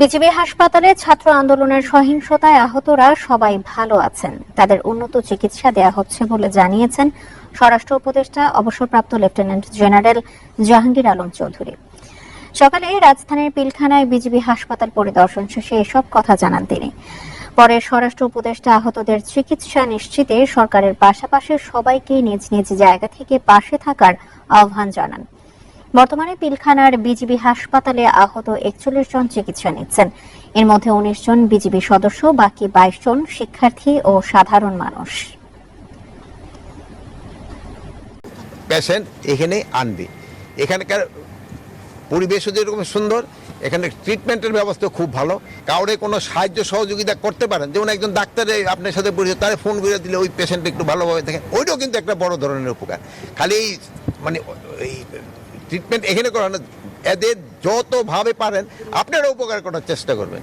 BGB হাসপাতালে ছাত্র আন্দোলনের সহিংসতায় আহতরা সবাই ভালো আছেন। তাদের উন্নত চিকিৎসা দেয়া হচ্ছে বলে জানিয়েছেন স্বরাষ্ট্র উপদেষ্টা, অবসরপ্রাপ্ত লেফটেন্যান্ট জেনারেল জাহাঙ্গীর আলম চৌধুরী। সকালে রাজধানীর পিলখানায় বিজিবি হাসপাতাল পরিদর্শন শেষে এসব কথা জানান তিনি। পরে স্বরাষ্ট্র উপদেষ্টা আহতদের চিকিৎসা নিশ্চিতে সরকারের পাশাপাশি সবাইকে নিজ নিজ জায়গা থেকে পাশে থাকার আহ্বান জানান। বর্তমানে পিলখানার বিজিবি হাসপাতালে আহত একচল্লিশ জন চিকিৎসা নিচ্ছেন। এর মধ্যে উনিশ জন বিজিবি সদস্য, বাকি বাইশ জন শিক্ষার্থী ও সাধারণ মানুষ। পেশেন্ট এখানে আনবে। এখানকার পরিবেশও যেরকম সুন্দর, এখানে ট্রিটমেন্টের ব্যবস্থা খুব ভালো। কাউরে কোনো সাহায্য সহযোগিতা করতে পারেন, যেমন একজন ডাক্তারে আপনার সাথে পরিচিত তারে ফোন করে দিলে ওই পেশেন্ট একটু ভালোভাবে দেখেন ওইটাও কিন্তু একটা বড় ধরনের উপকার। খালি মানে এই ট্রিটমেন্ট এখানে করানো এদের যতভাবে পারেন আপনারা উপকার করার চেষ্টা করবেন।